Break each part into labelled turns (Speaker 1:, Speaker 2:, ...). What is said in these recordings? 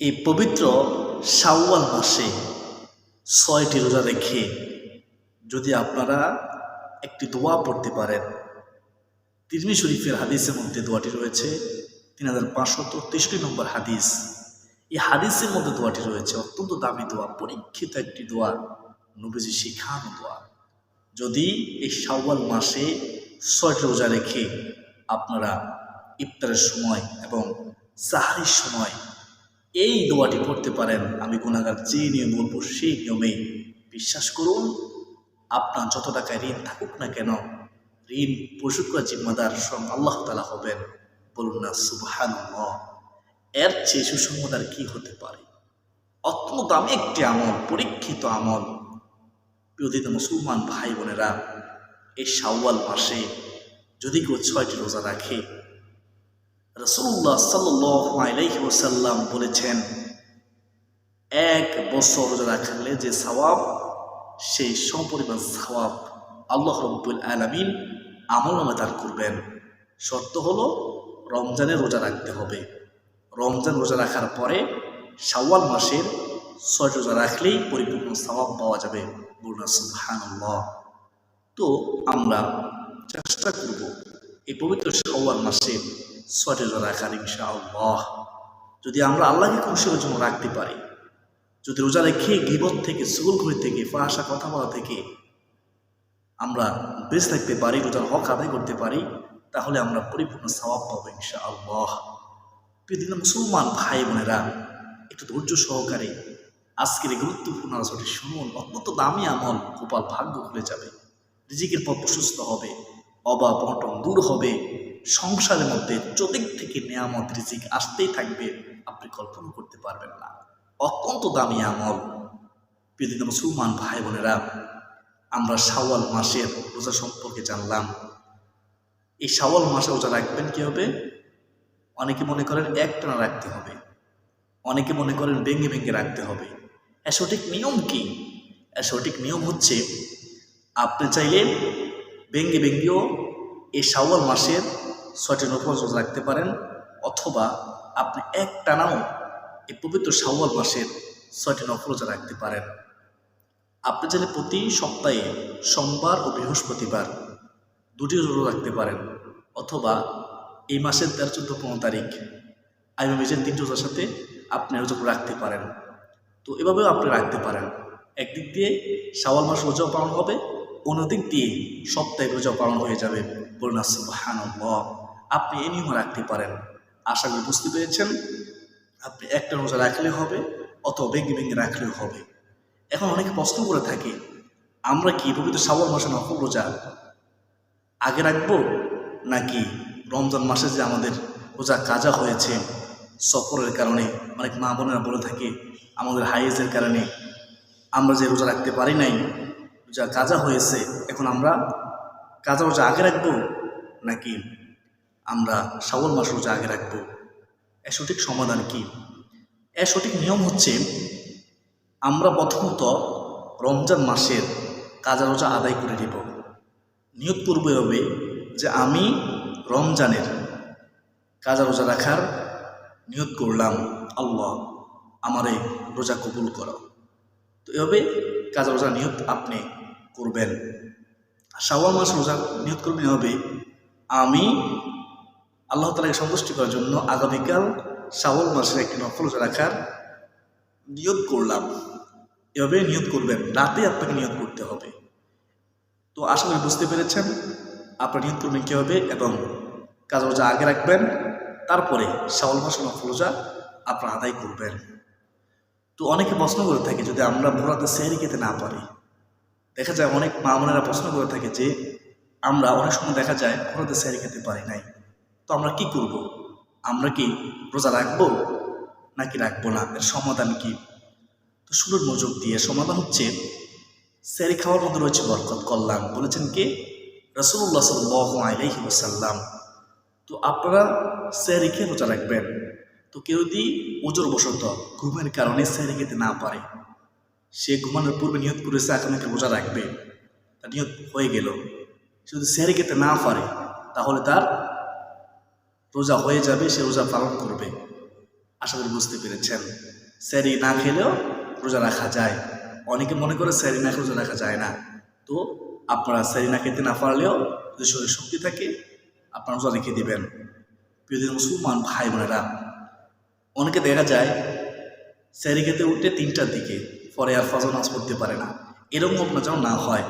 Speaker 1: এই পবিত্র শাওয়াল মাসে ছয়টি রোজা রেখে যদি আপনারা একটি দোয়া পড়তে পারেন তিরমি শরীফের হাদিসের মধ্যে দোয়াটি রয়েছে, তিন হাজার পাঁচশো তেষট্টি নম্বর হাদিস। এই হাদিসের মধ্যে দোয়াটি রয়েছে, অত্যন্ত দামি দোয়া, পরীক্ষিত একটি দোয়া, নবীজি শিখানো দোয়া। যদি এই শাওয়াল মাসে ছয়টি রোজা রেখে আপনারা ইফতারের সময় এবং সাহারির সময় এই দোয়াটি পড়তে পারেন। আমি গুণাগার যে নিয়ম বলব, সেই নিয়মে বিশ্বাস করুন, আপনার যত টাকায় ঋণ থাকুক না কেন, ঋণ পরিশোধ করার জিম্মাদার স্বয়ং আল্লাহ তালা হবেন। বলুন না সুবহান এর চেয়ে সুসংবাদ আর কি হতে পারে? অত্যন্ত দামি একটি আমল, পরীক্ষিত আমল। প্রিয়দিত মুসলমান ভাই বোনেরা এই শাওয়াল মাসে যদি কেউ ছয়টি রোজা রাখে রসুল্লাহ সাল্লাম বলেছেন, এক বছর রোজা রাখলে যে সওয়াব, সেই সমপরিমাণ সওয়াব আল্লাহ রব্বুল আলমিন আমল নামে দান করবেন। শর্ত হলো রমজানের রোজা রাখতে হবে। রমজান রোজা রাখার পরে শাওয়াল মাসের ছয় রোজা রাখলেই পরিপূর্ণ সওয়াব পাওয়া যাবে। তো আমরা চেষ্টা করব এই পবিত্র শাওয়াল মাসে রোজা রাখার ইনশাআল্লাহ। যদি আমরা আল্লাহকে খুশির জন্য রাখতে পারি, যদি রোজা রেখে গিবত থেকে সুগুল ঘুরি থেকে ফাঁসা কথা বলা থেকে আমরা বেঁচে থাকতে পারি, রোজার হক আদায় করতে পারি, তাহলে আমরা পরিপূর্ণ সওয়াব পাবো ইনশাআল্লাহ। পৃথিবীর মুসলমান ভাই বোনেরা, একটু ধৈর্য সহকারে আজকের এই গুরুত্বপূর্ণ আলোচনাটি শুনুন। অত্যন্ত দামি আমল, গোপাল ভাগ্য খুলে যাবে। রিজিকের পথ প্রশস্ত হবে, অভাব অটন দূর হবে। সংসারের মধ্যে চদিক থেকে নেয়ামত, রিজিক আসতেই থাকবে। আপনি কল্পনা করতে পারবেন না। অত্যন্ত দামি আমল। পৃথিবীর মুসলমান ভাই বোনেরা আমরা শাওয়াল মাসের রোজা সম্পর্কে জানলাম। এই শাওয়াল মাসে রোজা রাখবেন কি হবে অনেকে মনে করেন একটানা রাখতে হবে। অনেকে মনে করেন ভেঙে ভেঙে রাখতে হবে। এর সঠিক নিয়ম কি? এর সঠিক নিয়ম হচ্ছে, আপনি চাইলে ভেঙ্গে ভেঙ্গেও এই শাওয়াল মাসের ছয়টি নফল রোজা রাখতে পারেন, অথবা আপনি এক টানাও এই পবিত্র শাওয়াল মাসের ছয়টি নফল রোজা রাখতে পারেন। আপনি চাইলে প্রতি সপ্তাহে সোমবার ও বৃহস্পতিবার দুটি রোজা রাখতে পারেন, অথবা এই মাসের তেরো চোদ্দ পনেরো তারিখ আইবা মেজের তিন রোজার সাথে আপনি রোজা রাখতে পারেন। তো এভাবেও আপনি রাখতে পারেন। একদিক দিয়ে শাওয়াল মাস রোজাও পালন হবে, অন্যদিক দিয়ে সপ্তাহে রোজাও পালন হয়ে যাবে। বলুন সুবহান আপনি এই নিয়ম রাখতে পারেন। আশা করি বুঝতে পেরেছেন। আপনি একটা রোজা রাখলে হবে অথবা ভেঙে ভেঙে রাখলেও হবে। এখন অনেকে প্রশ্ন করে থাকে, আমরা কি পবিত্র শ্রাবণ মাসে নকল রোজা আগে রাখব, নাকি রমজান মাসে যে আমাদের রোজা কাজা হয়েছে, সফরের কারণে অনেক মা বোনেরা বলে থাকে, আমাদের হাইজের কারণে আমরা যে রোজা রাখতে পারি নাই, রোজা কাজা হয়েছে, এখন আমরা কাজা রোজা আগে রাখব নাকি আমরা শ্রাবণ মাস রোজা আগে রাখব? এর সঠিক সমাধান কি? এর সঠিক নিয়ম হচ্ছে আমরা প্রথমত রমজান মাসের কাজা রোজা আদায় করে নিব। নিয়োগ পূর্বে হবে যে আমি রমজানের কাজা রোজা রাখার নিয়োগ করলাম, আল্লাহ আমার এই রোজা কবুল করো। তো এভাবে কাজা রোজা নিয়ত আপনি করবেন। শাওয়াল মাস রোজা নিয়ত করবেন হবে। আমি আল্লাহ তালাকে সন্তুষ্টি করার জন্য আগামীকাল শাওয়াল মাসের একটি নফল রোজা রাখার নিয়ত করলাম। এভাবে নিয়ত করবেন, রাতে আপনাকে নিয়ত করতে হবে। তো আশা করি বুঝতে পেরেছেন আপনার নিয়ত করবেন কী হবে এবং কাজ রোজা আগে রাখবেন, তারপরে শাওয়াল মাস নফল রোজা আপনার আদায় করবেন। তো অনেকে প্রশ্ন করে থাকে, যদি আমরা ভোরাতে সেহরি খেতে না পারি দেখা যায় অনেক মা বোনেরা প্রশ্ন করে থাকে যে, আমরা অনেক সময় দেখা যায় ভোরাতে স্যারি খেতে পারি নাই। তো আমরা কি করব। আমরা কি রোজা রাখব নাকি রাখব না? এর সমাধান কি? তো শুরুর মনোযোগ দিয়ে, সমাধান হচ্ছে স্যারি খাওয়ার মধ্যে রয়েছে বরকত, কল্যাণ। বলেছেন কে? রসুল্লাহ সাল্লাহ আলহি ওসাল্লাম তো আপনারা স্যারি খেয়ে রোজা রাখবেন। তো কেউ যদি ওজোর বসত, ঘুমের কারণে স্যারি খেতে না পারে। সে ঘুমানোর পূর্বে নিয়ত করেছে আগামীকে রোজা রাখবে। তার নিয়ত হয়ে গেল। সে যদি সেহরি খেতে না পারে, তাহলে তার রোজা হয়ে যাবে, সে রোজা পালন করবে। আশা করি বুঝতে পেরেছেন। স্যারি না খেলেও রোজা রাখা যায়। অনেকে মনে করে স্যারি না রোজা রাখা যায় না। তো আপনারা স্যারি না খেতে না পারলেও যদি শরীরে শক্তি থাকে, আপনারা রোজা রেখে দেবেন। প্রিয় মুসলমান ভাই বোনেরা অনেকে দেখা যায় স্যারি খেতে উঠে তিনটার দিকে পরে আর ফজর নামাজ পড়তে পারে না। এরকম আপনার যেন না হয়।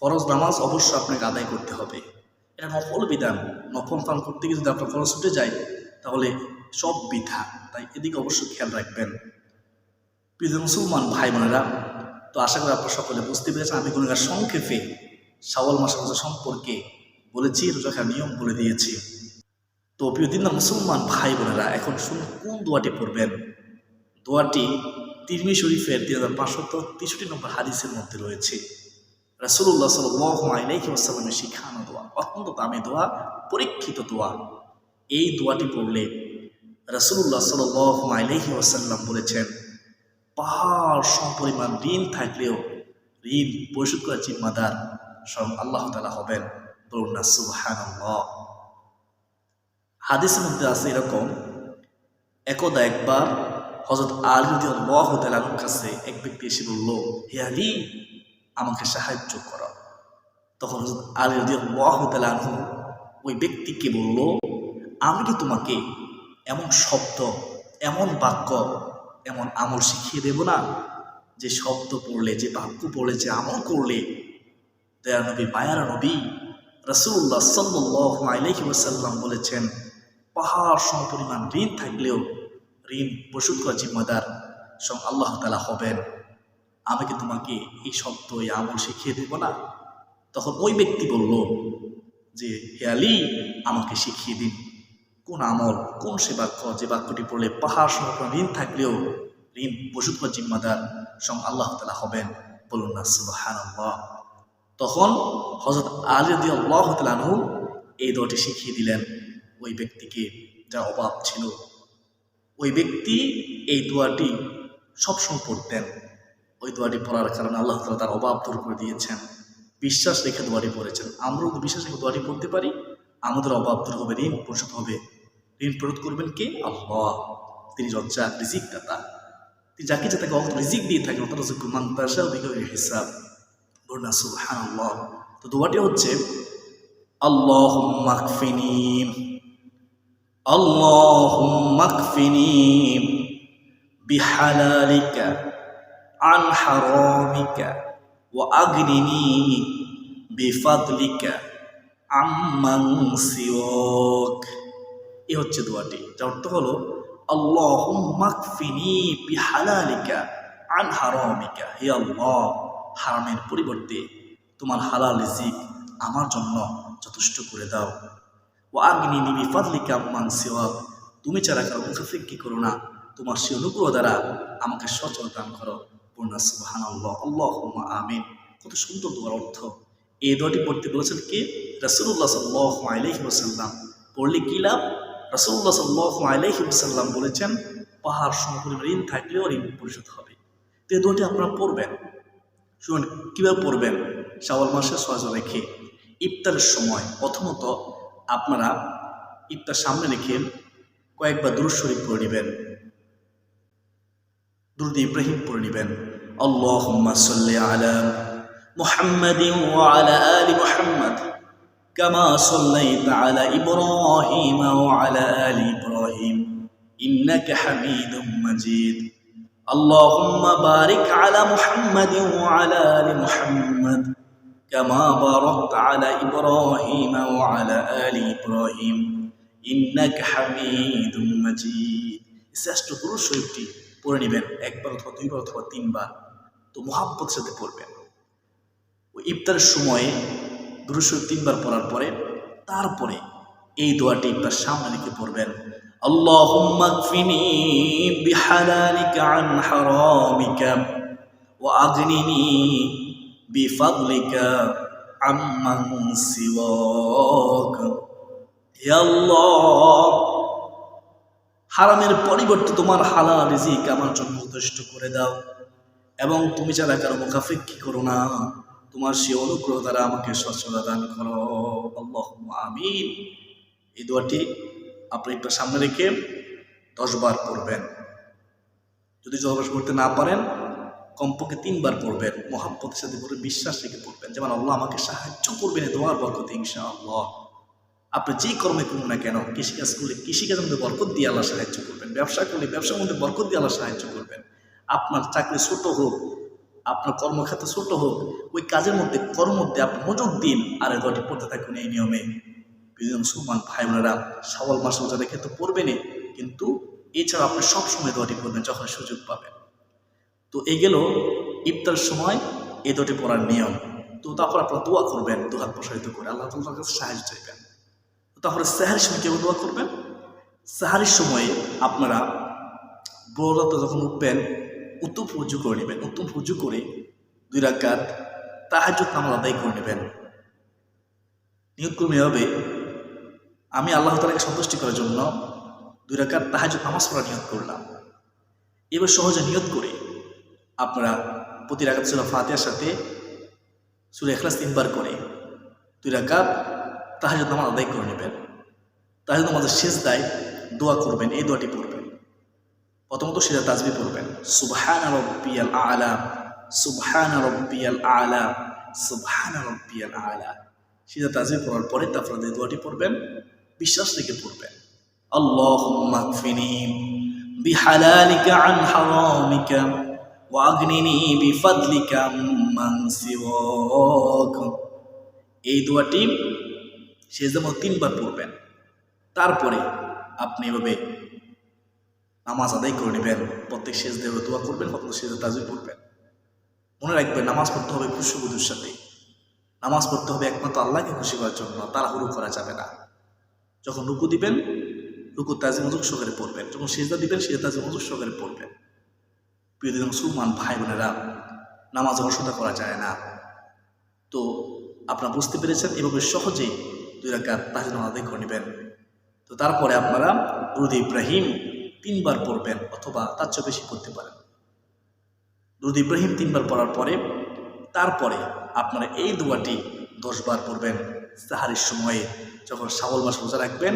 Speaker 1: ফরজ নামাজ অবশ্যই আপনাকে আদায় করতে হবে। এটা নফল বিধান। নফল পান করতে গিয়ে যদি আপনার ফরজ উঠে যায়, তাহলে সব বিধা। তাই এদিকে অবশ্যই খেয়াল রাখবেন। প্রিয় মুসলমান ভাই বোনেরা, তো আশা করি আপনারা সকলে বুঝতে পেরেছেন, আমি কোনো সংক্ষেপে শাওয়াল মাসের রোজা সম্পর্কে বলেছি, রোজা খাওয়ার নিয়ম বলে দিয়েছি। তো প্রিয় দিন মুসলমান ভাই বোনেরা, এখন শুনুন কোন দোয়াটি পড়বেন। দোয়াটি তিরমি শরীফের তিন হাজার পাঁচশত তেষট্টি নম্বর হাদিসের মধ্যে রয়েছে। রাসুল্লাহ সাল্লামের শিখানো দোয়া, অত্যন্ত দামি দোয়া, পরীক্ষিত দোয়া। এই দোয়াটি পড়লে রাসুল্লাহ সাল্লাহি ওয়াসাল্লাম বলেছেন, পাহাড় সমপরিমাণ ঋণ থাকলেও ঋণ পরিশোধ করার জিম্মাদার স্বয়ং আল্লাহ তালা হবেন। বলুন না সুবহান হাদিসের মধ্যে আছে এরকম, একদা একবার হজরত আলী আল্লাহ কাছে এক ব্যক্তি এসে বলল, হে আলী, আমাকে সাহায্য কর। তখন হজরত আলী রদি আল্লাহ তালাহু ওই ব্যক্তিকে বলল, আমি কি তোমাকে এমন শব্দ, এমন বাক্য, এমন আমল শিখিয়ে দেব না? যে শব্দ পড়লে, যে বাক্য পড়লে, যে আমল করলে দয়া নবী মায়ার নবী রসুল্লাহ সাল্লাহ ওয়াসাল্লাম বলেছেন, পাহাড় সম পরিমাণ ঋণ থাকলেও ঋণ পরিশোধ করা জিম্মাদার সব আল্লাহ তালা হবেন। আমি কি তোমাকে এই শব্দ, এই আমল শিখিয়ে দেব না? তখন ওই ব্যক্তি বলল যে, হে আলী, আমাকে শিখিয়ে দিন। কোন আমল, কোন সে বাক্য যে বাক্যটি পড়লে পাহাড় সম ঋণ থাকলেও ঋণ করা জিম্মাদার সব আল্লাহ তালা হবেন। বলুন না সুবাহান তখন হজরত আলী আল্লাহ তালানহু এই দোয়াটি শিখিয়ে দিলেন। ওই ব্যক্তিকে যা অভাব ছিল ওই ব্যক্তি এই দোয়াটি সবসময় পড়তেন ওই দোয়াটি পড়ার কারণে আল্লাহ তালা তার অভাব দূর করে দিয়েছেন। বিশ্বাস রেখে দোয়াটি পড়েছেন। আমরাও যদি বিশ্বাস রেখে দোয়াটি পড়তে পারি। আমাদের অভাব দূর হবে, ঋণ পরিশোধ হবে। ঋণ পরিশোধ করবেন কে? আল্লাহ। তিনি রজ্জা রিজিক দাতা তিনি যাকে যে তাকে অত রিজিক দিয়ে থাকেন অত হিসাব। সুবহান আল্লাহ তো দোয়াটি হচ্ছে আল্লাহ মাকফিনী اللهم اكفني بحلالك عن حرامك واغنني بفضلك عمن سواك এ হচ্ছে দোয়াটি যার অর্থ হলো আল্লাহ মাকফিনি বিহালালিকা আন হারামিকা হে আল্লাহ হারামের পরিবর্তে তোমার হালাল রিজিক আমার জন্য যথেষ্ট করে দাও ও আগ্নি নিবি ফাদলিকা মান তুমি ছাড়া কারও মুখাফিক কি করো না? তোমার সে অনুগ্রহ দ্বারা আমাকে সচল দান করো। পূর্ণা সুবাহান আল্লাহ আল্লাহ আমিন। কত সুন্দর দোয়ার অর্থ। এই দোয়াটি পড়তে বলেছেন কে? রাসুল্লাহ সাল্লাহ আলহি ওসাল্লাম পড়লে কি লাভ? রাসুল্লাহ সাল্লাহ আলহি ওসাল্লাম বলেছেন, পাহাড় সম্পূর্ণ ঋণ থাকলেও ঋণ পরিশোধ হবে। তো এই দোয়াটি আপনারা পড়বেন। শুনুন, কীভাবে পড়বেন? শাওয়াল মাসে সহজ রেখে ইফতারের সময় প্রথমত আপনারা ইফতার সামনে রেখে কয়েকবার দুরুদ শরীফ পড়ে নেবেন দুরুদ ইব্রাহিম পড়ে নেবেন আল্লাহুম্মা সাল্লি আলা মুহাম্মাদিন ওয়া আলা আলি মুহাম্মাদ কামা সাল্লাইতা আলা ইব্রাহিম ওয়া আলা আলি ইব্রাহিম ইন্নাকা হামিদুম মাজিদ اللهم بارك على محمد وعلى ال محمد كما باركت على إبراهيم وعلى آل إبراهيم إنك حميد مجيد শ্রেষ্ঠ পুরুষ শরীফটি পড়ে নেবেন একবার অথবা দুইবার অথবা তিনবার তো মোহাব্বতের সাথে পড়বেন ওই ইফতারের সময়ে দুরুদ শরীফ তিনবার পড়ার পরে তারপরে এই দোয়াটি ইফতার সামনে লিখে পড়বেন اللهم اكفني بحلالك عن حرامك وأغنني বিফাদলিকা আম্মান সিওয়াক হে হারামের পরিবর্তে তোমার হালাল রিজিক আমার জন্য যথেষ্ট করে দাও। এবং তুমি যারা কারও মুখাফেক্ষি করো না? তোমার সে অনুগ্রহ দ্বারা আমাকে সচ্ছতা দান করো। আল্লাহ আমিন। এই দোয়াটি আপনি একটা সামনে রেখে দশবার পড়বেন। যদি জবাস করতে না পারেন কমপক্ষে তিনবার পড়বেন, মহাব্বতের সাথে পড়ে বিশ্বাস রেখে পড়বেন। যেমন আল্লাহ আমাকে সাহায্য করবেন দোয়ার বরকতে ইনশা আল্লাহ আপনি যেই কর্মে করুন না কেন, কৃষিকাজ করলে কৃষিকাজের মধ্যে বরকত দিয়ে আল্লাহ সাহায্য করবেন, ব্যবসা করলে ব্যবসার মধ্যে বরকত দিয়ে আল্লাহ সাহায্য করবেন। আপনার চাকরি ছোট হোক, আপনার কর্মক্ষেত্র ছোট হোক, ওই কাজের মধ্যে কর্ম মধ্যে আপনি মনোযোগ দিন আর দলটি পড়তে থাকুন এই নিয়মে। বিভিন্ন মুসলমান ভাই বোনেরা সওয়াল মাস রেখে তো পড়বেনই, কিন্তু এছাড়া আপনি সবসময় দোয়াটি পড়বেন, যখন সুযোগ পাবেন। তো এই গেল ইফতার সময় এই দুটি পড়ার নিয়ম। তো তারপর আপনারা দোয়া করবেন দুহাত প্রসারিত করে। আল্লাহ তালার কাছে সাহায্য চাইবেন। তারপরে সাহারির সময় কেউ দোয়া করবেন? সাহারির সময়ে আপনারা বড়রাতে যখন উঠবেন, উত্তম ফুজু করে নেবেন। উত্তম ফুজু করে দুই রাকাত তাহাজুদ নামাজ আদায় করে নেবেন। নিয়োগ করবে হবে আমি আল্লাহ তালাকে সন্তুষ্টি করার জন্য দুই রাকাত তাহাজুদ নামাজ পড়া নিয়োগ করলাম। এবার সহজে নিয়োগ করে আপনারা প্রতি রাকাত সুরা ফাতেহার সাথে সুরা এখলাস তিনবার করে দুই রাকাত তাহাজুদ নামাজ আদায় করে নেবেন। তাহাজুদ নামাজের শেষ দায় দোয়া করবেন, এই দোয়াটি পড়বেন। প্রথমত সেটা তাজবি পড়বেন। সুবহান রব্বিয়াল আলা, সুবহান রব্বিয়াল আলা, সুবহান রব্বিয়াল আলা। সেটা তাজবি পড়ার পরে তারপরে যে দোয়াটি পড়বেন, বিশ্বাস রেখে পড়বেন। আল্লাহুম্মা কফিনি বিহালালিকা আন হারামিকা। ওয়াগনিনি বিফাদলিকা সিওয়াক এই দোয়াটি শেষ যেমন তিনবার পড়বেন। তারপরে আপনি এভাবে নামাজ আদায় করে নেবেন, প্রত্যেক শেষ দেবে দোয়া করবেন, প্রত্যেক শেষ তাজুই পড়বেন। মনে রাখবেন, নামাজ পড়তে হবে খুশিবুধুর সাথে। নামাজ পড়তে হবে একমাত্র আল্লাহকে খুশি করার জন্য তাড়াহুড়ো করা যাবে না। যখন রুকু দিবেন রুকু তাজি মজুক সহকারে পড়বেন। যখন সেজদা দিবেন, সেজদা তাজি মজুক সহকারে পড়বেন। প্রিয় মুসলমান ভাই বোনেরা নামাজ অসুবিধা করা যায় না। তো আপনারা বুঝতে পেরেছেন, এভাবে সহজেই দুই রাকাত তাজি নামাজ আদায় নেবেন। তো তারপরে আপনারা দুরুদ ইব্রাহিম তিনবার পড়বেন অথবা তার চেয়ে বেশি পড়তে পারেন। দুরুদ ইব্রাহিম তিনবার পড়ার পরে, তারপরে আপনারা এই দোয়াটি দশবার পড়বেন সাহারির সময়ে। যখন শাওয়াল মাস রোজা রাখবেন,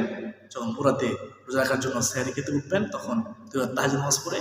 Speaker 1: যখন পুরাতে রোজা রাখার জন্য সাহারি খেতে উঠবেন, তখন দুই তাহাজ নামাজ পড়ে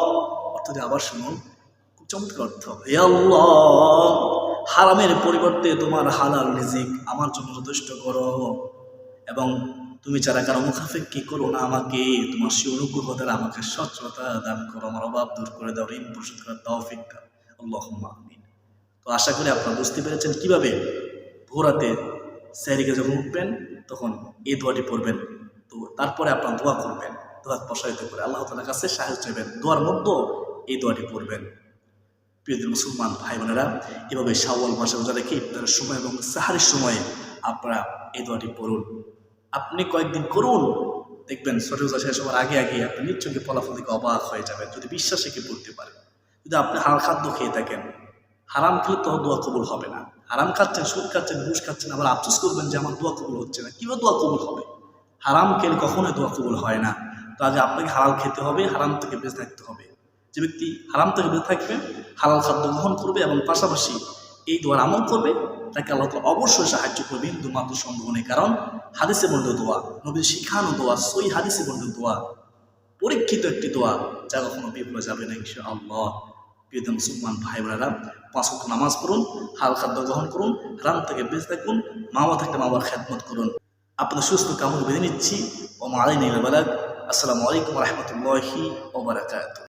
Speaker 1: অর্থটি আবার শুনুন, খুব চমৎকার অর্থ। হে আল্লাহ, হারামের পরিবর্তে তোমার হালাল রিজিক আমার জন্য যথেষ্ট করো এবং তুমি যারা কারও কি করো না আমাকে, তোমার সে অনুগ্রহ দ্বারা আমাকে সচ্ছলতা দান করো, আমার অভাব দূর করে দাও, ঋণ পরিশোধ করার তৌফিক দাও। আল্লাহ আমিন। তো আশা করি আপনারা বুঝতে পেরেছেন কীভাবে ভোরাতে স্যারিকে যখন উঠবেন, তখন এই দোয়াটি পড়বেন। তো তারপরে আপনার দোয়া করবেন, দোয়া প্রসারিত করে আল্লাহ তালার কাছে সাহায্য চাইবেন। দোয়ার মধ্যেও এই দোয়াটি পড়বেন। প্রিয় মুসলমান ভাই বোনেরা, এভাবে শাওয়াল মাসে রোজা রেখে ইফতারের সময় এবং সাহারির সময়ে আপনারা এই দোয়াটি পড়ুন। আপনি কয়েকদিন করুন, দেখবেন সঠিক শেষ হওয়ার আগে আগে আপনি নিশ্চয়ই ফলাফল থেকে অবাক হয়ে যাবেন, যদি বিশ্বাস রেখে পড়তে পারেন যদি আপনি হাল খাদ্য খেয়ে থাকেন, হারাম খেলে তো দোয়া কবুল হবে না। হারাম খাচ্ছেন, সুদ খাচ্ছেন, ঘুষ খাচ্ছেন, আবার আফসোস করবেন যে আমার দোয়া কবুল হচ্ছে না। কীভাবে দোয়া কবুল হবে? হারাম খেলে কখনোই দোয়া কবুল হয় না। তো আগে আপনাকে হালাল খেতে হবে, হারাম থেকে বেঁচে থাকতে হবে। যে ব্যক্তি হারাম থেকে বেঁচে থাকবে, হালাল খাদ্য গ্রহণ করবে এবং পাশাপাশি এই দোয়ার আমল করবে, তাকে আল্লাহ অবশ্যই সাহায্য করবে হিন্দু মাত্র সন্দেহ নেই কারণ হাদিসে বন্ধ দোয়া, নবীর শিখানো দোয়া সই হাদিসে বন্ধ দোয়া, পরীক্ষিত একটি দোয়া, যা কখনো বিফল যাবে না ইনশা আল্লাহ প্রিয় মুসলমান ভাই বোনেরা পাঁচ ওয়াক্ত নামাজ পড়ুন হাল খাদ্য গ্রহণ করুন, হারাম থেকে বেঁচে থাকুন, মা বাবা থাকলে মা বাবার খেদমত করুন। আপনার সুস্থ কামড় বেঁধে নিচ্ছি। ও মালাই নীল আসসালামু আলাইকুম রহমতুল্লাহি ওবরাকাত